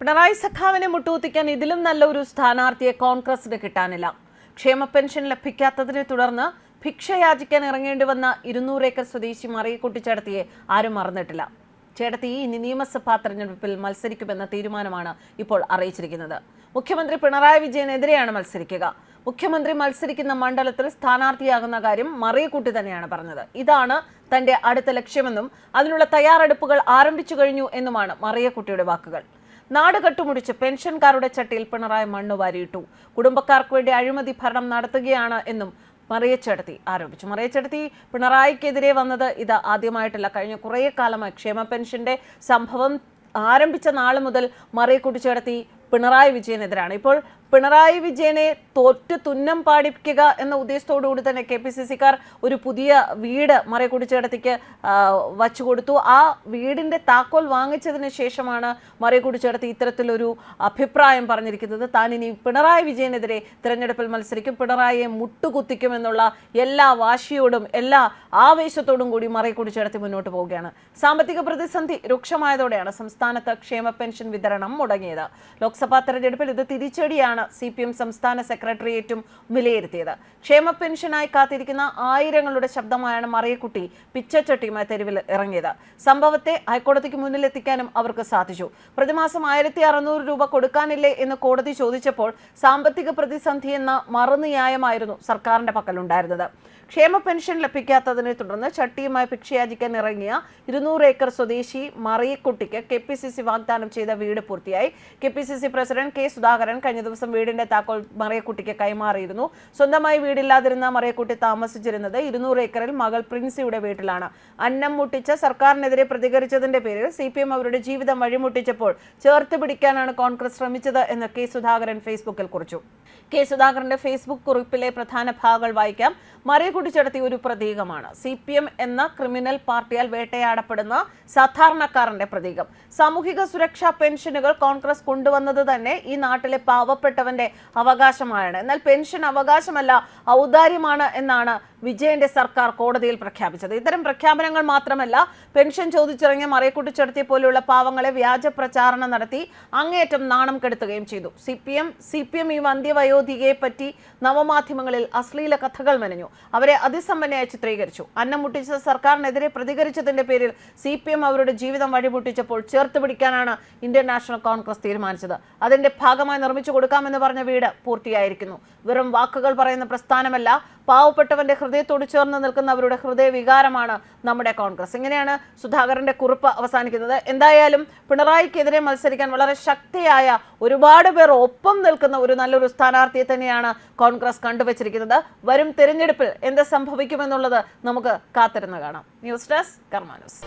പിണറായി സഖാവിനെ മുട്ടുകുത്തിക്കാൻ ഇതിലും നല്ല ഒരു സ്ഥാനാർത്ഥിയെ കോൺഗ്രസിന് കിട്ടാനില്ല. ക്ഷേമ പെൻഷൻ ലഭിക്കാത്തതിനെ തുടർന്ന് ഭിക്ഷ യാചിക്കാൻ ഇറങ്ങേണ്ടി വന്ന ഇരുന്നൂറ് ഏക്കർ സ്വദേശി മറിയക്കുട്ടി ചേട്ടത്തിയെ ആരും മറന്നിട്ടില്ല. ചേട്ടത്തി ഇനി നിയമസഭാ തെരഞ്ഞെടുപ്പിൽ മത്സരിക്കുമെന്ന തീരുമാനമാണ് ഇപ്പോൾ അറിയിച്ചിരിക്കുന്നത്. മുഖ്യമന്ത്രി പിണറായി വിജയനെതിരെയാണ് മത്സരിക്കുക. മുഖ്യമന്ത്രി മത്സരിക്കുന്ന മണ്ഡലത്തിൽ സ്ഥാനാർത്ഥിയാകുന്ന കാര്യം മറിയക്കുട്ടി തന്നെയാണ് പറഞ്ഞത്. ഇതാണ് തന്റെ അടുത്ത ലക്ഷ്യമെന്നും അതിനുള്ള തയ്യാറെടുപ്പുകൾ ആരംഭിച്ചു കഴിഞ്ഞു എന്നുമാണ് മറിയക്കുട്ടിയുടെ വാക്കുകൾ. നാട് കെട്ടുമുടിച്ച് പെൻഷൻകാരുടെ ചട്ടിയിൽ പിണറായി മണ്ണ് വാരിയിട്ടു. കുടുംബക്കാർക്ക് വേണ്ടി അഴിമതി ഭരണം നടത്തുകയാണ് എന്നും മറിയച്ചെടുത്തി ആരോപിച്ചു. മറിയച്ചെടുത്തി പിണറായിക്കെതിരെ വന്നത് ഇത് ആദ്യമായിട്ടല്ല. കഴിഞ്ഞ കുറേ കാലമായി ക്ഷേമ പെൻഷന്റെ സംഭവം ആരംഭിച്ച നാൾ മുതൽ മറിയ കൂട്ടിച്ചേർത്തി പിണറായി വിജയനെതിരാണ്. ഇപ്പോൾ പിണറായി വിജയനെ തോറ്റ് തുന്നം പാടിപ്പിക്കുക എന്ന ഉദ്ദേശത്തോടുകൂടി തന്നെ കെ പി സി സിക്കാർ ഒരു പുതിയ വീട് മറയക്കുടിച്ചേടത്തേക്ക് വച്ചു കൊടുത്തു ആ വീടിന്റെ താക്കോൽ വാങ്ങിച്ചതിന് ശേഷമാണ് മറയക്കുടിച്ചേടത്ത് ഇത്തരത്തിലൊരു അഭിപ്രായം പറഞ്ഞിരിക്കുന്നത്. താൻ ഇനി പിണറായി വിജയനെതിരെ തിരഞ്ഞെടുപ്പിൽ മത്സരിക്കും പിണറായിയെ മുട്ടുകുത്തിക്കും എന്നുള്ള എല്ലാ വാശിയോടും എല്ലാ ആവേശത്തോടും കൂടി മറിയക്കുടി ചേട്ടത്തി മുന്നോട്ട് പോവുകയാണ്. സാമ്പത്തിക പ്രതിസന്ധി രൂക്ഷമായതോടെയാണ് സംസ്ഥാനത്ത് ക്ഷേമ പെൻഷൻ വിതരണം മുടങ്ങിയത്. ലോക്സഭാ തെരഞ്ഞെടുപ്പിൽ ഇത് തിരിച്ചടിയാണ് സി പി എം സംസ്ഥാന സെക്രട്ടേറിയറ്റും വിലയിരുത്തിയത്. ക്ഷേമ പെൻഷനായി കാത്തിരിക്കുന്ന ആയിരങ്ങളുടെ ശബ്ദമായാണ് മറിയക്കുട്ടി പിച്ചച്ചട്ടിയുമായി തെരുവിൽ ഇറങ്ങിയത്. സംഭവത്തെ ഹൈക്കോടതിക്ക് മുന്നിലെത്തിക്കാനും അവർക്ക് സാധിച്ചു. പ്രതിമാസം ആയിരത്തി അറുന്നൂറ് രൂപ കൊടുക്കാനില്ലേ എന്ന് കോടതി ചോദിച്ചപ്പോൾ സാമ്പത്തിക പ്രതിസന്ധി എന്ന മറുന്യായമായിരുന്നു സർക്കാരിന്റെ പക്കലുണ്ടായിരുന്നത്. ക്ഷേമ പെൻഷൻ ലഭിക്കാത്തതിനെ തുടർന്ന് ചട്ടിയുമായി ഭിക്ഷയാചിക്കാൻ ഇറങ്ങിയ ഇരുന്നൂറ് ഏക്കർ സ്വദേശി മറിയക്കുട്ടിക്ക് കെ പി സി സി വാഗ്ദാനം ചെയ്ത വീട് പൂർത്തിയായി. K P C C president K Sudhakaran കഴിഞ്ഞ ദിവസം വീടിന്റെ താക്കോൽ മറിയക്കുട്ടിക്ക് കൈമാറിയിരുന്നു. സ്വന്തമായി വീടില്ലാതിരുന്ന മറിയക്കുട്ടി താമസിച്ചിരുന്നത് ഇരുന്നൂറ് ഏക്കറിൽ മകൾ പ്രിൻസിയുടെ വീട്ടിലാണ്. അന്നം മുട്ടിച്ച സർക്കാരിനെതിരെ പ്രതികരിച്ചതിന്റെ പേരിൽ സി പി എം അവരുടെ ജീവിതം വഴിമുട്ടിച്ചപ്പോൾ ചേർത്ത് പിടിക്കാനാണ് കോൺഗ്രസ് ശ്രമിച്ചത് എന്ന് കെ സുധാകരൻ ഫേസ്ബുക്കിൽ കുറിച്ചു. കെ സുധാകരന്റെ ഫേസ്ബുക്ക് കുറിപ്പിലെ പ്രധാന ഭാഗങ്ങൾ വായിക്കാം. മറിയക്കുട്ടി ചേട്ടത്തി ഒരു പ്രതീകമാണ്. സി പി എം എന്ന ക്രിമിനൽ പാർട്ടിയാൽ വേട്ടയാടപ്പെടുന്ന സാധാരണക്കാരന്റെ പ്രതീകം. സാമൂഹിക സുരക്ഷാ പെൻഷനുകൾ കോൺഗ്രസ് കൊണ്ടുവന്നത് തന്നെ ഈ നാട്ടിലെ പാവപ്പെട്ടവന്റെ അവകാശമാണ് എന്നാൽ പെൻഷൻ അവകാശമല്ല ഔദാര്യമാണ് എന്നാണ് വിജയന്റെ സർക്കാർ കോടതിയിൽ പ്രഖ്യാപിച്ചത്. ഇത്തരം പ്രഖ്യാപനങ്ങൾ മാത്രമല്ല പെൻഷൻ ചോദിച്ചിറങ്ങിയ മറിയക്കുട്ടി ചേർത്തിയെ പോലെയുള്ള പാവങ്ങളെ വ്യാജ പ്രചാരണം നടത്തി അങ്ങേയറ്റം നാണം കെടുത്തുകയും ചെയ്തു. C P M C P M ഈ വന്ധ്യവയോധികയെ പറ്റി നവമാധ്യമങ്ങളിൽ അശ്ലീല കഥകൾ മെനഞ്ഞു. അവരെ അതിസമ്പന്നയായി ചിത്രീകരിച്ചു. അന്നം മുട്ടിച്ച സർക്കാരിനെതിരെ പ്രതികരിച്ചതിന്റെ പേരിൽ സി പി എം അവരുടെ ജീവിതം വഴിമുട്ടിച്ചപ്പോൾ ചേർത്ത് പിടിക്കാനാണ് ഇന്ത്യൻ നാഷണൽ കോൺഗ്രസ് തീരുമാനിച്ചത്. അതിന്റെ ഭാഗമായി നിർമ്മിച്ചു കൊടുക്കാമെന്ന് പറഞ്ഞ വീട് പൂർത്തിയായിരിക്കുന്നു. വെറും വാക്കുകൾ പറയുന്ന പ്രസ്ഥാനമല്ല പാവപ്പെട്ടവന്റെ ഹൃദയത്തോട് ചേർന്ന് നിൽക്കുന്നവരുടെ ഹൃദയ വികാരമാണ് നമ്മുടെ കോൺഗ്രസ്. ഇങ്ങനെയാണ് സുധാകരന്റെ കുറിപ്പ് അവസാനിക്കുന്നത്. എന്തായാലും പിണറായിക്കെതിരെ മത്സരിക്കാൻ വളരെ ശക്തിയായ ഒരുപാട് പേർ ഒപ്പം നിൽക്കുന്ന ഒരു നല്ലൊരു സ്ഥാനാർത്ഥിയെ തന്നെയാണ് കോൺഗ്രസ് കണ്ടുവച്ചിരിക്കുന്നത്. വരും തിരഞ്ഞെടുപ്പിൽ എന്ത് സംഭവിക്കുമെന്നുള്ളത് നമുക്ക് കാത്തിരുന്ന് കാണാം. News desk കർമാനൂസ്